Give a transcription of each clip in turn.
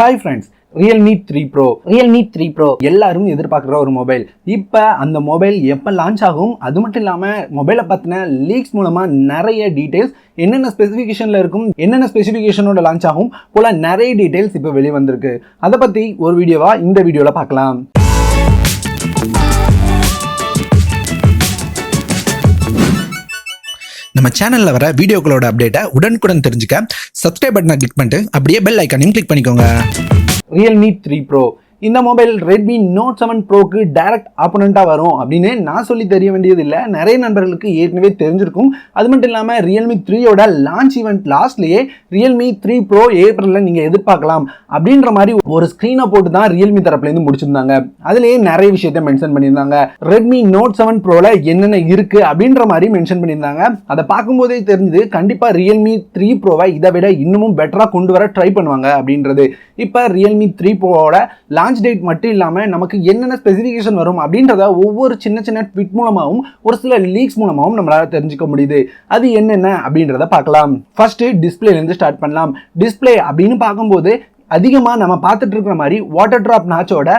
Hi friends Realme three pro Realme three pro எல்லாரும் எதிர்பார்க்குற ஒரு மொபைல் இப்போ அந்த மொபைல் எப்போ லான்ச் ஆகும்? அது மட்டும் இல்லாமல் மொபைலை பற்றின லீக்ஸ் மூலமாக நிறைய டீட்டெயில்ஸ் என்னென்ன ஸ்பெசிஃபிகேஷனில் இருக்கும் என்னென்ன ஸ்பெசிஃபிகேஷனோட லான்ச் ஆகும் போல் நிறைய டீட்டெயில்ஸ் இப்போ வெளியே வந்திருக்கு அதை பற்றி ஒரு வீடியோவாக இந்த வீடியோவில் பார்க்கலாம். நம்ம சேனலில் வர வீடியோக்களோட அப்டேட்டை உடனுக்குடன் தெரிஞ்சுக்க சப்ஸ்கிரைப் பட்டனை கிளிக் பண்ணிட்டு அப்படியே பெல் ஐக்கானையும் கிளிக் பண்ணிக்கோங்க. ரியல்மி த்ரீ ப்ரோ இந்த மொபைல் ரெட்மி நோட் செவன் ப்ரோக்கு டைரக்ட் ஆப்போனண்ட்டாக வரும் அப்படின்னு நான் சொல்லி தெரிய வேண்டியது இல்லை நிறைய நண்பர்களுக்கு ஏற்கனவே தெரிஞ்சிருக்கும். அது மட்டும் இல்லாமல் ரியல்மி த்ரீயோட லான்ச் ஈவெண்ட் லாஸ்ட்லேயே ரியல்மி த்ரீ ப்ரோ ஏப்ரலில் நீங்கள் எதிர்பார்க்கலாம் அப்படின்ற மாதிரி ஒரு ஸ்க்ரீனை போட்டு தான் ரியல்மி தரப்புலேருந்து முடிச்சிருந்தாங்க. அதுலேயே நிறைய விஷயத்த மென்ஷன் பண்ணியிருந்தாங்க. ரெட்மி நோட் செவன் ப்ரோவில் என்னென்ன இருக்குது அப்படின்ற மாதிரி மென்ஷன் பண்ணியிருந்தாங்க. அதை பார்க்கும்போதே தெரிஞ்சது கண்டிப்பாக ரியல்மி த்ரீ ப்ரோவை இதை விட இன்னமும் பெட்டராக கொண்டு வர ட்ரை பண்ணுவாங்க அப்படின்றது. இப்போ ரியல்மி த்ரீ ப்ரோவோட லான்ச் டேட் மட்டும் இல்லாமல் நமக்கு என்னென்ன ஸ்பெசிஃபிகேஷன் வரும் அப்படின்றத ஒவ்வொரு சின்ன சின்ன ட்விட் மூலமாகவும் ஒரு சில லீக்ஸ் மூலமாகவும் நம்மளால் தெரிஞ்சுக்க முடியுது. அது என்னென்ன அப்படின்றத பார்க்கலாம். ஃபர்ஸ்ட் டிஸ்பிளேலேருந்து ஸ்டார்ட் பண்ணலாம். டிஸ்பிளே அப்படின்னு பார்க்கும்போது அதிகமாக நம்ம பார்த்துட்டு இருக்கிற மாதிரி water drop நாச்சோட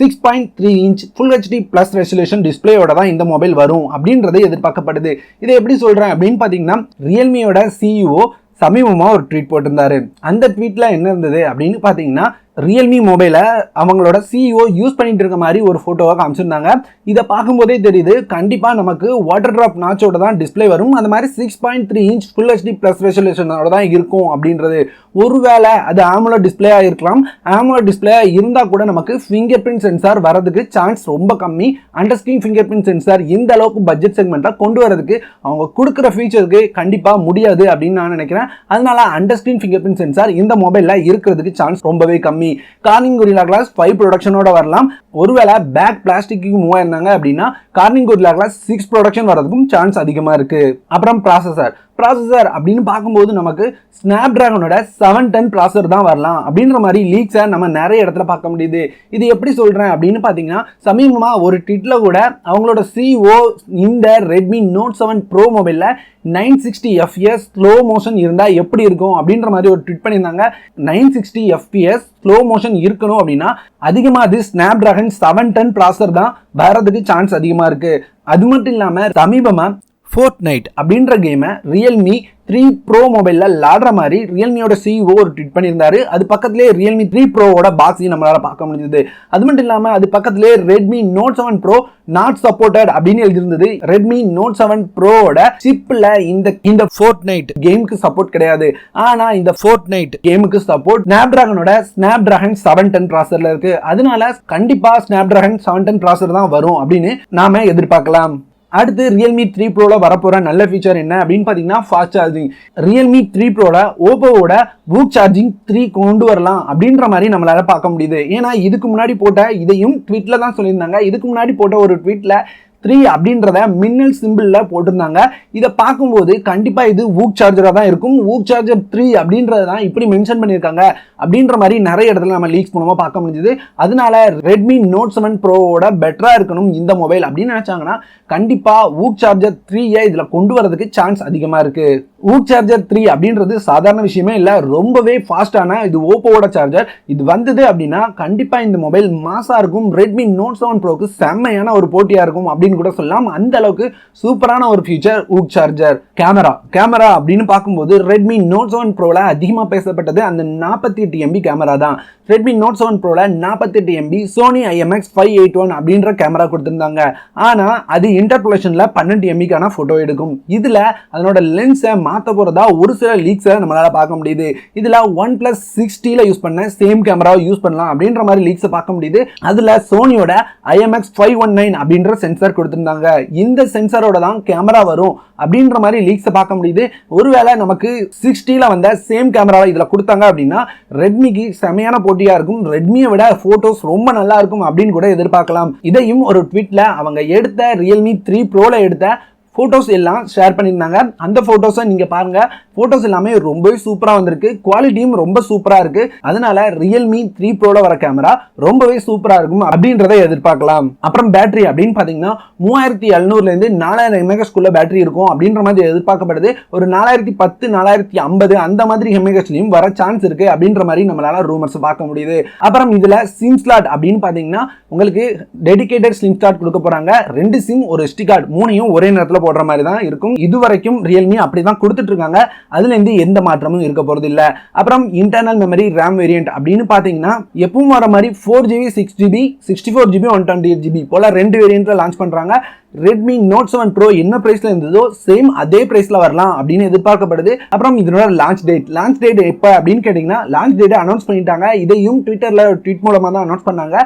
six point three inch full HD plus resolution டிஸ்பிளேயோட தான் இந்த மொபைல் வரும் அப்படின்றது எதிர்பார்க்கப்படுது. இதை எப்படி சொல்கிறேன் அப்படின்னு பார்த்தீங்கன்னா ரியல்மியோட சிஇஓ சமீபமாக ஒரு ட்வீட் போட்டிருந்தாரு. அந்த ட்வீட்டில் என்ன இருந்தது அப்படின்னு பார்த்தீங்கன்னா ரியல்மி மொபைலை அவங்களோட சிஇஓ யூஸ் பண்ணிட்டு இருக்க மாதிரி ஒரு ஃபோட்டோவை காமிச்சிருந்தாங்க. இதை பார்க்கும்போதே தெரியுது கண்டிப்பாக நமக்கு வாட்டர் ட்ராப் நாச்சோட தான் டிஸ்பிளே வரும். அந்த மாதிரி six point three inch full HD plus ரெசல்யூஷனோட தான் இருக்கும் அப்படின்றது. ஒருவேளை அது ஆமுலர் டிஸ்பிளேயாக இருக்கலாம். ஆமுலர் டிஸ்பிளே இருந்தால் கூட நமக்கு ஃபிங்கர் பிரிண்ட் சென்சார் வரதுக்கு சான்ஸ் ரொம்ப கம்மி. அண்டர்ஸ்கிரீன் ஃபிங்கர் பிரிண்ட் சென்சார் இந்த அளவுக்கு பட்ஜெட் செக்மெண்ட்டாக கொண்டு வரதுக்கு அவங்க கொடுக்குற ஃபீச்சருக்கு கண்டிப்பாக முடியாது அப்படின்னு நான் நினைக்கிறேன். அதனால அண்டர்ஸ்கிரீன் ஃபிங்கர் பிரிண்ட் சென்சார் இந்த மொபைலில் இருக்கிறதுக்கு சான்ஸ் ரொம்பவே கம்மி. கார்னிங் கொரிலா கிளாஸ் ஃபைவ் ப்ரொடக்ஷனோட வரலாம். ஒருவேளை பேக் பிளாஸ்டிக்கு மூவ் ஆயிருந்தாங்க அப்படின்னா Corning Gorilla glass six production வரதுக்கும் சான்ஸ் அதிகமாக இருக்கு. அப்புறம் ப்ராசஸர் ப்ராசஸர் அப்படின்னு பார்க்கும்போது நமக்கு ஸ்னாப் ட்ராகனோட செவன் டென் ப்ராசஸர் தான் வரலாம். அப்படின்ற மாதிரி லீக்ஸை நம்ம நிறைய இடத்துல பார்க்க முடியுது. இது எப்படி சொல்கிறேன் அப்படின்னு பார்த்தீங்கன்னா சமீபமாக ஒரு ட்விட்டில் கூட அவங்களோட சிஓ இந்த ரெட்மி நோட் செவன் ப்ரோ மொபைலில் nine sixty FS slow motion இருந்தால் எப்படி இருக்கும் அப்படின்ற மாதிரி ஒரு ட்விட் பண்ணியிருந்தாங்க. Nine sixty FPS slow motion இருக்கணும் அப்படின்னா அதிகமாக அது ஸ்னாப் ட்ராகன் செவன் டென் ப்ராசர் தான் வரதுக்கு சான்ஸ் அதிகமாக இருக்குது அது மட்டும் இல்லாமல் சமீபமாக ஃபோர்ட் நைட் அப்படின்ற கேமை ரியல்மி த்ரீ ப்ரோ மொபைலில் விளாடுற மாதிரி ரியல்மியோட சிஇஓ ஒரு ட்வீட் பண்ணியிருந்தாரு. அது பக்கத்துலேயே ரியல்மி த்ரீ ப்ரோவோட பாக்ஸையும் நம்மளால் பார்க்க முடிஞ்சது. அது மட்டும் இல்லாமல் அது பக்கத்துலேயே Redmi note seven pro not supported அப்படின்னு எழுதியிருந்தது. ரெட்மி நோட் செவன் ப்ரோவோட சிப்பில் இந்த இந்த ஃபோர்ட் நைட் கேமுக்கு சப்போர்ட் கிடையாது. ஆனால் இந்த ஃபோர்ட் நைட் கேமுக்கு சப்போர்ட் ஸ்னாப் டிராகனோட ஸ்னாப் டிராகன் செவன் டென் ப்ராசரில் இருக்குது அதனால கண்டிப்பாக ஸ்னாப் டிராகன் செவன் டென் ப்ராசர் தான் வரும் அப்படின்னு நாம எதிர்பார்க்கலாம். அடுத்து ரியல்மி த்ரீ ப்ரோவில் வரப்போகிற நல்ல ஃபீச்சர் என்ன அப்படின்னு பார்த்தீங்கன்னா ஃபாஸ்ட் சார்ஜிங் ரியல்மி த்ரீ ப்ரோவில் ஓப்போவோட பூக் சார்ஜிங் த்ரீ கொண்டு வரலாம் அப்படின்ற மாதிரி நம்மளால பார்க்க முடியுது. ஏன்னா இதுக்கு முன்னாடி போட்ட இதையும் ட்விட்டில் தான் சொல்லியிருந்தாங்க. இதுக்கு முன்னாடி போட்ட ஒரு ட்வீட்டில் த்ரீ அப்படின்றத மின்னல் சிம்பிளில் போட்டிருந்தாங்க. இதை பார்க்கும்போது கண்டிப்பாக இது ஊக் சார்ஜராக தான் இருக்கும். ஊக் சார்ஜர் த்ரீ அப்படின்றத தான் இப்படி மென்ஷன் பண்ணியிருக்காங்க அப்படின்ற மாதிரி நிறைய இடத்துல நம்ம லீக்ஸ் மூலமாக பார்க்க முடிஞ்சுது. அதனால ரெட்மி நோட் செவன் ப்ரோவோட பெட்டராக இருக்கணும் இந்த மொபைல் அப்படின்னு நினச்சாங்கன்னா கண்டிப்பாக ஊக் சார்ஜர் த்ரீயை இதில் கொண்டு வரதுக்கு சான்ஸ் அதிகமாக இருக்குது ஊக் சார்ஜர் த்ரீ அப்படின்றது சாதாரண விஷயமே இல்லை. ரொம்பவே ஃபாஸ்டான இது ஓப்போவோட சார்ஜர் இது வந்தது அப்படின்னா கண்டிப்பாக இந்த மொபைல் மாசாக இருக்கும். ரெட்மி நோட் செவன் ப்ரோக்கு செம்மையான ஒரு போட்டியாக இருக்கும் அப்படின்னு கூட சொல்லலாம். அந்த அளவுக்கு சூப்பரான ஒரு future VOOC charger camera. Camera அப்படின்னு பார்க்கும்போது ரெட்மி நோட் செவன் ப்ரோவில் அதிகமாக பேசப்பட்டது அந்த நாற்பத்தி எட்டு எம்பி கேமரா தான். ரெட்மி நோட் செவன் ப்ரோவில் நாற்பத்தெட்டு MP Sony IMX five eight one அப்படின்ற கேமரா கொடுத்துருந்தாங்க. ஆனால் அது இன்டர்போலேஷனில் பன்னெண்டு எம்பிக்கான ஃபோட்டோ எடுக்கும். இதில் அதனோட லென்ஸை மாற்ற போகிறதா ஒரு சில லீக்ஸை நம்மளால் பார்க்க முடியுது. இதில் ஒன் ப்ளஸ் சிக்ஸ்டியில் யூஸ் பண்ண சேம் கேமராவை யூஸ் பண்ணலாம் அப்படின்ற மாதிரி லீக்ஸை பார்க்க முடியுது. அதில் சோனியோட ஐஎம்எக்ஸ் ஃபைவ் ஒன் நைன் அப்படின்ற சென்சார் கொடுத்துருந்தாங்க. இந்த சென்சாரோட தான் கேமரா வரும் அப்படின்ற மாதிரி லீக்ஸை பார்க்க முடியுது. ஒருவேளை நமக்கு சிக்ஸ்டியில் வந்த சேம் கேமராவை இதில் கொடுத்தாங்க அப்படின்னா ரெட்மிக்கு செமையான போட்டியாக இருக்கும். ரெட்மியை விட ஃபோட்டோஸ் ரொம்ப நல்லா இருக்கும் அப்படின்னு கூட எதிர்பார்க்கலாம். இதையும் ஒரு ட்வீட்டில் அவங்க எடுத்த ரியல்மி த்ரீ ப்ரோவில் எடுத்த ஃபோட்டோஸ் எல்லாம் ஷேர் பண்ணியிருந்தாங்க. அந்த ஃபோட்டோஸை நீங்கள் பாருங்க. ஃபோட்டோஸ் எல்லாமே ரொம்பவே சூப்பராக வந்திருக்கு. குவாலிட்டியும் ரொம்ப சூப்பராக இருக்கு. அதனால ரியல்மி த்ரீ ப்ரோல வர கேமரா ரொம்பவே சூப்பராக இருக்கும் அப்படின்றத எதிர்பார்க்கலாம். அப்புறம் பேட்டரி அப்படின்னு பார்த்தீங்கன்னா மூவாயிரத்தி எழுநூறுலேருந்து நாலாயிரம் எம்ஏஹெச்குள்ள பேட்டரி இருக்கும் அப்படின்ற மாதிரி எதிர்பார்க்கப்படுது. ஒரு நாலாயிரத்தி பத்து நாலாயிரத்தி ஐம்பது அந்த மாதிரி எம்ஏஹெச்லையும் வர சான்ஸ் இருக்கு அப்படின்ற மாதிரி நம்மளால ரூமர்ஸ் பார்க்க முடியுது. அப்புறம் இதுல சிம் ஸ்லாட் அப்படின்னு பார்த்தீங்கன்னா உங்களுக்கு டெடிக்கேட்டட் சிம் ஸ்லாட் கொடுக்க போறாங்க. ரெண்டு சிம் ஒரு SD கார்டு மூணையும் ஒரே நேரத்தில் போடுற மாதிரி தான் இருக்கும். இது வரைக்கும் ரியல்மி அப்படி தான் கொடுத்துட்டு இருக்காங்க அதுலேருந்து எந்த மாற்றமும் இருக்க போறது அப்புறம் இன்டர்னல் மெமரி ரேம் வேரியன்ட் அப்படின்னு பார்த்தீங்கன்னா எப்பவும் வர மாதிரி four GB six GB sixty four GB one twenty eight GB போல் ரெண்டு வேரியண்ட்டில் லான்ச் பண்ணுறாங்க ரெட்மி நோட் செவன் ப்ரோ என்ன ப்ரைஸில் இருந்ததோ சேம் அதே ப்ரைஸில் வரலாம் அப்படின்னு எதிர்பார்க்கப்படுது. அப்புறம் இதனோட லான்ச் டேட் லான்ச் டேட் எப்போ அப்படின்னு கேட்டிங்கன்னா லான்ச் டேட்டை அனௌன்ஸ் பண்ணிட்டாங்க. இதையும் ட்விட்டரில் ட்வீட் மூலமாக தான் அனௌன்ஸ் பண்ணாங்க.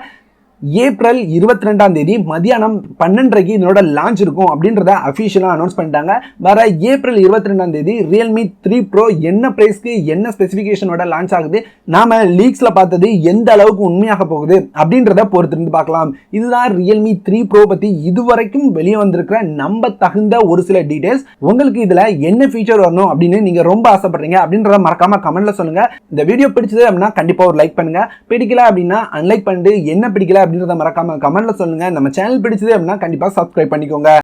ஏப்ரல் இருபத்தி ரெண்டாம் தேதி மதியானம் பன்னெண்டரைக்கு இதனோட லான்ச் இருக்கும் அப்படின்றத அஃபிஷியலாக அனௌன்ஸ் பண்ணிட்டாங்க. வர ஏப்ரல் இருபத்தி ரெண்டாம் தேதி ரியல்மி த்ரீ ப்ரோ என்ன ப்ரைஸ்க்கு என்ன ஸ்பெசிஃபிகேஷனோட லான்ச் ஆகுது நாம லீக்ஸில் பார்த்தது எந்த அளவுக்கு உண்மையாக போகுது அப்படின்றத பொறுத்திருந்து பார்க்கலாம். இதுதான் ரியல்மி த்ரீ ப்ரோ பற்றி இதுவரைக்கும் வெளியே வந்திருக்கிற நம்ப தகுந்த ஒரு சில டீடைல்ஸ் உங்களுக்கு இதில் என்ன ஃபீச்சர் வரணும் அப்படின்னு நீங்கள் ரொம்ப ஆசைப்படுறீங்க அப்படின்றத மறக்காமல் கமெண்ட்டில் சொல்லுங்கள் இந்த வீடியோ பிடிச்சது அப்படின்னா கண்டிப்பாக ஒரு லைக் பண்ணுங்கள் பிடிக்கல அப்படின்னா அன்லைக் பண்ணிட்டு என்ன பிடிக்கல அப்படின்றத மறக்காம கமெண்ட்ல சொல்லுங்க. நம்ம சேனல் பிடிச்சது அப்படின்னா கண்டிப்பாக சப்ஸ்கிரைப் பண்ணிக்கோங்க.